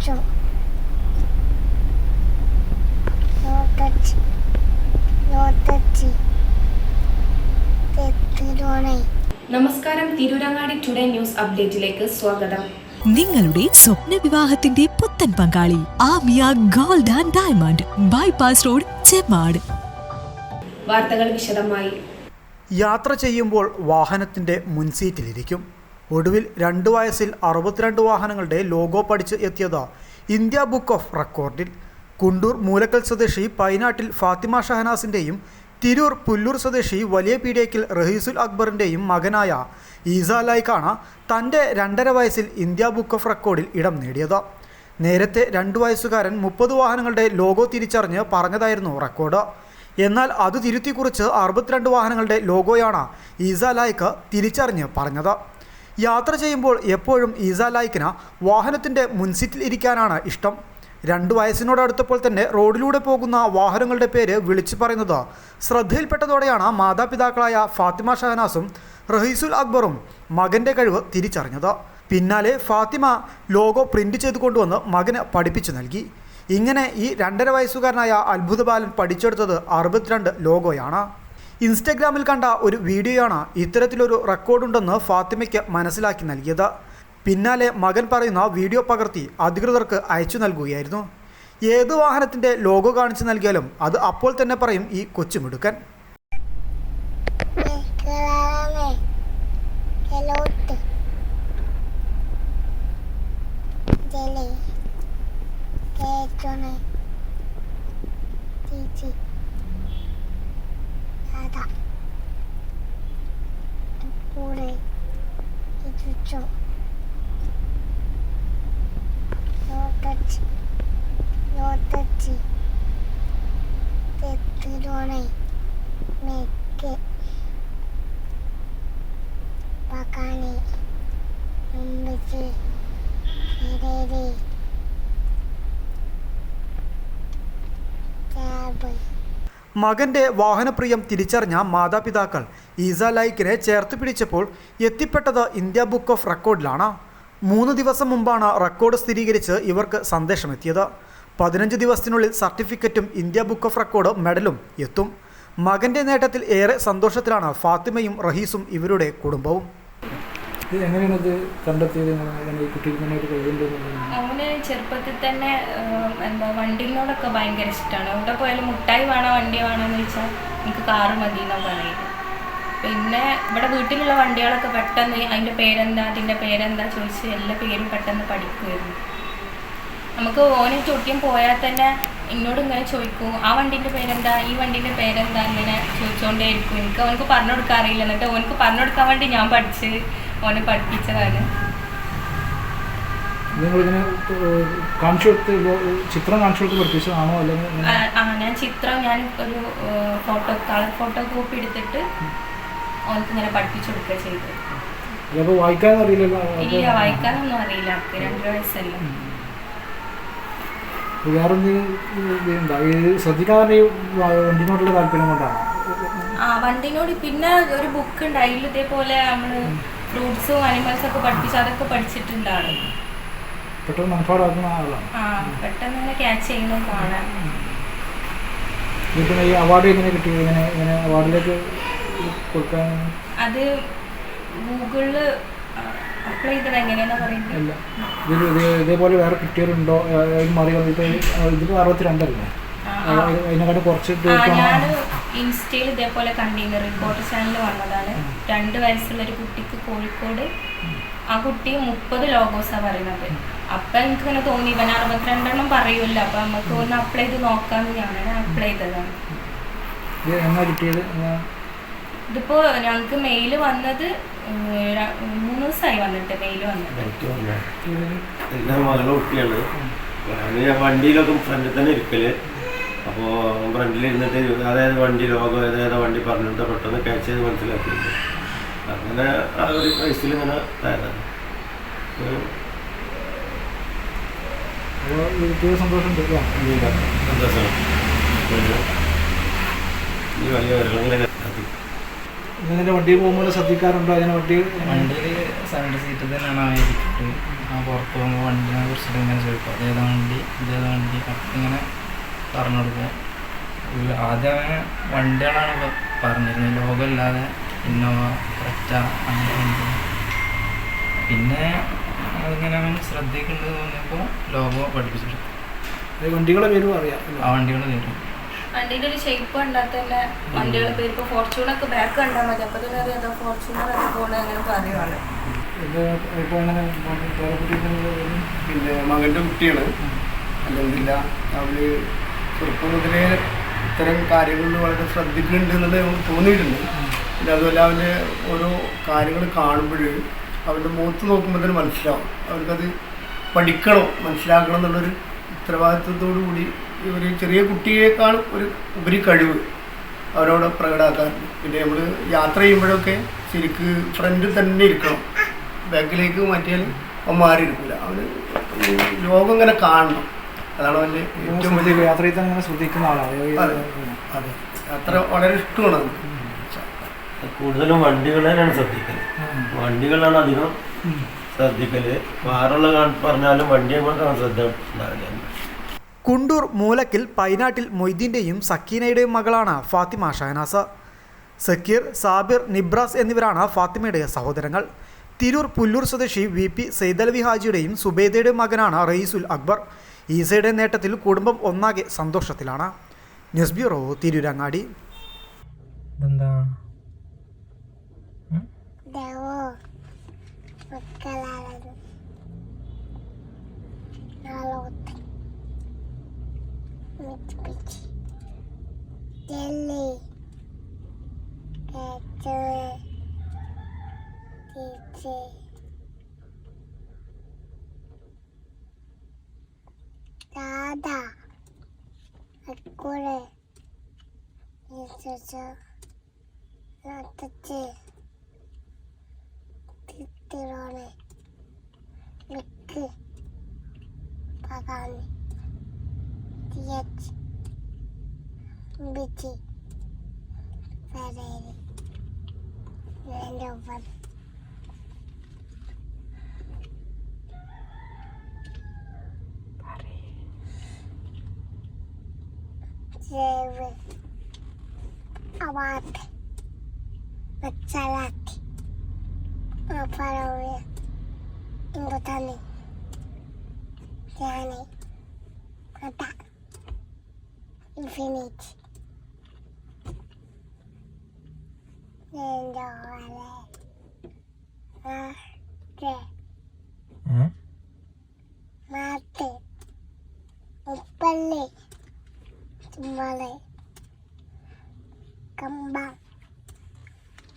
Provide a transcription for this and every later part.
touch up. No touch. No നമസ്കാരം. Tirurangadi today news അപ്ഡേറ്റിലേക്ക് സ്വാഗതം. നിങ്ങളുടെ സ്വപ്ന വിവാഹത്തിന്റെ പുത്തൻ പങ്കാളി Amiya gold and diamond bypass road Chemmad വാർത്തകൾ വിശദമായി. യാത്ര ചെയ്യുമ്പോൾ വാഹനത്തിന്റെ മുൻസീറ്റിലിരിക്കും. ഒടുവിൽ രണ്ട് വയസ്സിൽ അറുപത്തിരണ്ട് വാഹനങ്ങളുടെ ലോഗോ പഠിച്ച് എത്തിയത് ഇന്ത്യ ബുക്ക് ഓഫ് റെക്കോർഡിൽ. കുണ്ടൂർ മൂലക്കൽ സ്വദേശി പൈനാട്ടിൽ ഫാത്തിമ ഷഹനാസിന്റെയും തിരൂർ പുല്ലൂർ സ്വദേശി വലിയ പീഡിയക്കിൽ റഹീസുൽ അക്ബറിന്റെയും മകനായ ഈസാലായിക്കാണ് തന്റെ രണ്ടര വയസ്സിൽ ഇന്ത്യ ബുക്ക് ഓഫ് റെക്കോർഡിൽ ഇടം നേടിയത്. നേരത്തെ രണ്ട് വയസ്സുകാരൻ മുപ്പത് വാഹനങ്ങളുടെ ലോഗോ തിരിച്ചറിഞ്ഞ് പറഞ്ഞതായിരുന്നു റെക്കോർഡ്. എന്നാൽ അത് തിരുത്തിക്കുറിച്ച് അറുപത്തിരണ്ട് വാഹനങ്ങളുടെ ലോഗോയാണ് ഈസാലായിക്ക് തിരിച്ചറിഞ്ഞ് പറഞ്ഞത്. യാത്ര ചെയ്യുമ്പോൾ എപ്പോഴും ഈസാലായ്ക്കിന് വാഹനത്തിന്റെ മുൻസീറ്റിൽ ഇരിക്കാനാണ് ഇഷ്ടം. രണ്ട് വയസ്സിനോടടുത്തപ്പോൾ തന്നെ റോഡിലൂടെ പോകുന്ന വാഹനങ്ങളുടെ പേര് വിളിച്ചു പറയുന്നത് ശ്രദ്ധയിൽപ്പെട്ടതോടെയാണ് മാതാപിതാക്കളായ ഫാത്തിമ ഷഹനാസും റഹീസുൽ അക്ബറും മകന്റെ കഴിവ് തിരിച്ചറിഞ്ഞത്. പിന്നാലെ ഫാത്തിമ ലോഗോ പ്രിന്റ് ചെയ്ത് കൊണ്ടുവന്ന് മകന് പഠിപ്പിച്ചു നൽകി. ഇങ്ങനെ ഈ രണ്ടര വയസ്സുകാരനായ അത്ഭുത ബാലൻ പഠിച്ചെടുത്തത് അറുപത്തിരണ്ട് ലോഗോയാണ്. ഇൻസ്റ്റഗ്രാമിൽ കണ്ട ഒരു വീഡിയോയാണ് ഇത്തരത്തിലൊരു റെക്കോർഡുണ്ടെന്ന് ഫാത്തിമയ്ക്ക് മനസ്സിലാക്കി നൽകിയത്. പിന്നാലെ മകൻ പറയുന്ന വീഡിയോ പകർത്തി അധികൃതർക്ക് അയച്ചു നൽകുകയായിരുന്നു. ഏത് വാഹനത്തിന്റെ ലോഗോ കാണിച്ചു നൽകിയാലും അത് അപ്പോൾ തന്നെ പറയും ഈ കൊച്ചുമിടുക്കൻ. Tetirone. Make Pakani. Umbisi. Hereri. Tabul. മകന്റെ വാഹനപ്രിയം തിരിച്ചറിഞ്ഞ മാതാപിതാക്കൾ ഈസ ലൈക്കിനെ ചേർത്ത് പിടിച്ചപ്പോൾ എത്തിപ്പെട്ടത് ഇന്ത്യ ബുക്ക് ഓഫ് റെക്കോർഡിലാണ് മൂന്ന് ദിവസം മുമ്പാണ് റെക്കോർഡ് സ്ഥിരീകരിച്ച് ഇവർക്ക് സന്ദേശമെത്തിയത് പതിനഞ്ച് ദിവസത്തിനുള്ളിൽ സർട്ടിഫിക്കറ്റും ഇന്ത്യ ബുക്ക് ഓഫ് റെക്കോർഡ് മെഡലും എത്തും. മകന്റെ നേട്ടത്തിൽ ഏറെ സന്തോഷത്തിലാണ് ഫാത്തിമയും റഹീസും ഇവരുടെ കുടുംബവും. ഇത് എങ്ങനെയാണ് ഇത് കണ്ടെത്തിയത്? അങ്ങനെ ചെറുപ്പത്തിൽ തന്നെ എന്താ വണ്ടിനോടൊക്കെ ഭയങ്കര ഇഷ്ടമാണ് എവിടെ പോയാലും മുട്ടായി വേണോ വണ്ടി വേണോന്ന് ചോദിച്ചാൽ എനിക്ക് കാറ് മതി എന്നാണ് പറയുന്നത് പിന്നെ ഇവിടെ വീട്ടിലുള്ള വണ്ടികളൊക്കെ പെട്ടെന്ന് അതിന്റെ പേരെന്താ അതിന്റെ പേരെന്താ ചോദിച്ച് എല്ലാ പേരും പെട്ടെന്ന് പഠിക്കുമായിരുന്നു നമുക്ക് ഓനെ ചുട്ടിയും പോയാൽ തന്നെ എന്നോട് ഇങ്ങനെ ചോദിക്കും ആ വണ്ടിന്റെ പേരെന്താ? ഈ വണ്ടിന്റെ പേരെന്താ? ഇങ്ങനെ ചോദിച്ചുകൊണ്ടേയിരിക്കും എനിക്ക് അവനക്ക് പറഞ്ഞു കൊടുക്കാൻ അറിയില്ല. എന്നിട്ട് ഓനക്ക് പറഞ്ഞു കൊടുക്കാൻ വേണ്ടി ഞാൻ പഠിച്ച് ഓനെ പഠിപ്പിച്ചതാണ്. നിങ്ങളിങ്ങനെ കാണിച്ചു കൊടുത്ത് ചിത്രം കാണിച്ചു കൊടുത്ത് പഠിപ്പിച്ചതാണോ? അല്ലെങ്കിൽ ആ, ഞാൻ ചിത്രം ഞാൻ ഒരു ഫോട്ടോ കളർ ഫോട്ടോ കോപ്പി എടുത്തിട്ട് ഓനക്ക് ഇങ്ങനെ പഠിപ്പിച്ചു കൊടുക്കുക ചെയ്തത്. വായിക്കാൻ അറിയില്ലല്ലോ? ഇല്ല വായിക്കാനൊന്നും അറിയില്ല. രണ്ടു വയസ്സല്ലേ. അപ്പോൾ വേറെ എന്തെങ്കിലും ഈ ശ്രദ്ധിക്കാൻ ഈ വണ്ടിനോടുള്ള താല്പര്യം കൊണ്ടാണ്. ആ വണ്ടിനോട് പിന്നെ ഒരു ബുക്ക് ഉണ്ട് അതിൽ ഇതേപോലെ നമ്മൾ ഫ്രൂട്ട്സും അനിമൽസ് ഒക്കെ പഠിപ്പിച്ച് അതൊക്കെ പഠിച്ചിട്ടുണ്ടാണ്. പെട്ടെന്ന് മനപ്പാടാക്കുന്ന ആളാണ്. ആ പെട്ടെന്ന് ഇങ്ങനെ ക്യാച്ച് ചെയ്യുന്ന കാണാൻ. ഇത് ഈ അവാർഡ് എങ്ങനെ കിട്ടി? ഇങ്ങനെ ഇങ്ങനെ അവാർഡിലേക്ക് കൊടുക്കാൻ? അത് ഗൂഗിളിൽ അപ്ലൈ ചെയ്തത് എങ്ങനെയാണെന്ന് പറയുന്നത്? ഇതേപോലെ വേറെ കിട്ടിയവരുണ്ടോ? മറി ഇപ്പോൾ അറുപത്തിരണ്ടല്ലേ? ആ, ആ, അതിനെക്കാട്ടും കുറച്ച് ഞാൻ ഇൻസ്റ്റയിൽ ഇതേപോലെ കണ്ടിരുന്നു റിപ്പോർട്ട് ചാനലിൽ വന്നതാണ്. രണ്ട് വയസ്സുള്ള ഒരു കുട്ടിക്ക് കോഴിക്കോട് ആ കുട്ടി മുപ്പത് ലോഗോസാണ് പറയുന്നത്. അപ്പൊ എനിക്ക് ഇങ്ങനെ തോന്നി ഇവൻ അറുപത്തിരണ്ടെണ്ണം പറയൂല അപ്പൊ നമുക്ക് ഒന്ന് അപ്ലൈ ചെയ്ത് നോക്കാമെന്ന് ഞാൻ അപ്ലൈ ചെയ്തതാണ്. കിട്ടിയത്? ഇതിപ്പോ ഞങ്ങൾക്ക് മെയിൽ വന്നത് മൂന്ന് ദിവസമായി വന്നിട്ട് മെയിൽ എന്റെ മകളുടെ കുട്ടിയാണ് ഞാൻ വണ്ടിയിലൊക്കെ ഫ്രണ്ടിൽ തന്നെ ഇരിക്കൽ. അപ്പോൾ ഫ്രണ്ടിൽ ഇരുന്നിട്ട് അതായത് വണ്ടി ലോകം ഏതായത് വണ്ടി പറഞ്ഞിട്ട് പെട്ടെന്ന് ക്യാച്ച് ചെയ്ത് മനസ്സിലാക്കിയിട്ടുണ്ട്. അങ്ങനെ ആ ഒരു വയസ്സിൽ ഇങ്ങനെ തയ്യാറാണ് സന്തോഷം. സന്തോഷമാണ് ഒരു ഈ വലിയ വിരളങ്ങളെ കത്തി ഇതിന്റെ വണ്ടി പോകുമ്പോൾ ശ്രദ്ധിക്കാറുണ്ടോ? അതിന് വണ്ടി വണ്ടി സെവന്റി സീറ്റ് തന്നെയാണ് ആ ഇരിക്കട്ട് ആ പുറത്ത് പോകുമ്പോൾ വണ്ടിനെ കുറിച്ചിട്ട് ഇങ്ങനെ ചോദിക്കും. അതേതാ വണ്ടി? ഇതേതാ വണ്ടി? അപ്പം ഇങ്ങനെ പറഞ്ഞു കൊടുക്കും ആദ്യം അങ്ങനെ വണ്ടികളാണ് പറഞ്ഞിരുന്നത്. ലോകം ഇല്ലാതെ ഇന്നോവ ഒറ്റ അങ്ങനെ വണ്ടി. പിന്നെ അതിങ്ങനെ അവൻ ശ്രദ്ധിക്കേണ്ടത് തോന്നിയപ്പോൾ ലോകോ പഠിപ്പിച്ചിട്ടുണ്ട് വണ്ടികളെ പേരും അറിയാം ആ വണ്ടികൾ വരും വണ്ടിയുടെ ഒരു ഷേപ്പ് കണ്ടാൽ തന്നെ വണ്ടികളുടെ പേര് ഇപ്പോൾ ഫോർച്യൂണൊക്കെ ബാക്ക് കണ്ടാൽ മതി. അപ്പോൾ തന്നെ അറിയാം അതോ ഫോർച്യൂണർ ഒക്കെ പോകണത് അങ്ങനെ പറയുവാണ്. പിന്നെ മകന്റെ കുട്ടിയാണ്. അല്ലെങ്കിൽ അവർ ചെറുപ്പം മുതലേ ഇത്തരം കാര്യങ്ങളിൽ വളരെ ശ്രദ്ധിക്കുന്നുണ്ട് എന്നുള്ളത് നമുക്ക് തോന്നിയിട്ടുണ്ട്. പിന്നെ അതുപോലെ അവന്റെ ഓരോ കാര്യങ്ങൾ കാണുമ്പോൾ അവരുടെ മുഖത്ത് നോക്കുമ്പോൾ തന്നെ മനസ്സിലാവും. അവർക്കത് പഠിക്കണം മനസ്സിലാക്കണം എന്നുള്ളൊരു ഉത്തരവാദിത്വത്തോടു കൂടി ഒരു ചെറിയ കുട്ടിയേക്കാൾ ഒരു ഉപരി കഴിവ് അവരോട് പ്രകടമാക്കാറുണ്ട് പിന്നെ നമ്മൾ യാത്ര ചെയ്യുമ്പോഴൊക്കെ ശരിക്ക് ഫ്രണ്ടിൽ തന്നെ ഇരിക്കണം. ബാക്കിലേക്ക് മാറ്റിയാൽ അവൻ മാറി ഇരിക്കില്ല അവന് ലോകം ഇങ്ങനെ കാണണം. അതാണ് അവന്റെ ഏറ്റവും വലിയ യാത്രയിൽ തന്നെ ശ്രദ്ധിക്കുന്ന ആളാണ്. അതെ അതെ. യാത്ര വളരെ ഇഷ്ടമാണ് കൂടുതലും വണ്ടികളാണ് ശ്രദ്ധിക്കൽ. വണ്ടികളാണ് അധികം ശ്രദ്ധിക്കൽ. വേറുള്ള പറഞ്ഞാലും വണ്ടിയെ കൊണ്ടാണ് ശ്രദ്ധ ഉണ്ടാവില്ല കുണ്ടൂർ മൂലക്കിൽ പൈനാട്ടിൽ മൊയ്തീന്റെയും സക്കീനയുടെയും മകളാണ് ഫാത്തിമ ഷഹനാസ. സക്കീർ സാബിർ നിബ്രാസ് എന്നിവരാണ് ഫാത്തിമയുടെ സഹോദരങ്ങൾ. തിരൂർ പുല്ലൂർ സ്വദേശി വി പി സെയ്തലവി ഹാജിയുടെയും സുബേദയുടെയും മകനാണ് റയീസുൽ അക്ബർ. ഈസയുടെ നേട്ടത്തിൽ കുടുംബം ഒന്നാകെ സന്തോഷത്തിലാണ്. News bureau Tirurangadi. ഇതെന്താ? 꼬래. 있어서 어떻게 드러내 미끄 바가니 디에치. 미치. 베레리. 랜드오버 Yewe awate Matsalati Maparawe Mbutani Yani. Kata Infinite. Nendo wale hmm? Mate Mate. Upale kembali kembang.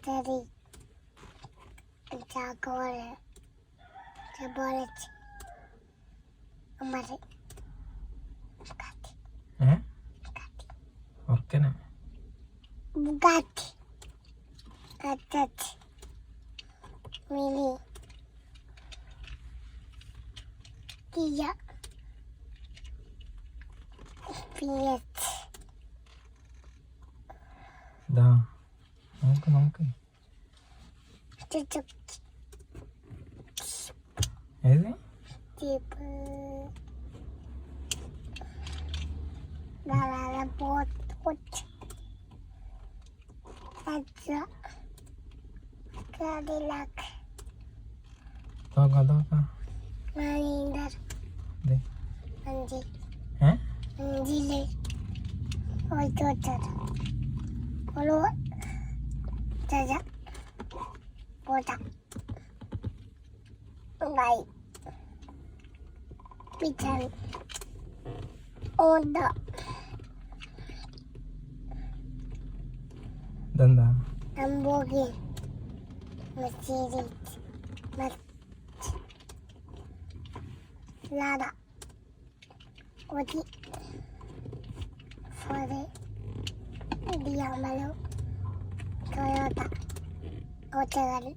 Dari jagoan jagoan kembali Bugatti. Eh? Bugatti. Oke nih Bugatti. Bugatti Mini. 나만큼 나만큼 저쪽 애들? 집은 나라라 꽃 나죠 가리락 나가 나가 많이 날 네. 안지 에? 안지를 어쩌자 걸어 짜자 보자 나이 비찬 온다 된다 안보기 마치리 마 라다 어디 소리 리아말로 紅茶狩り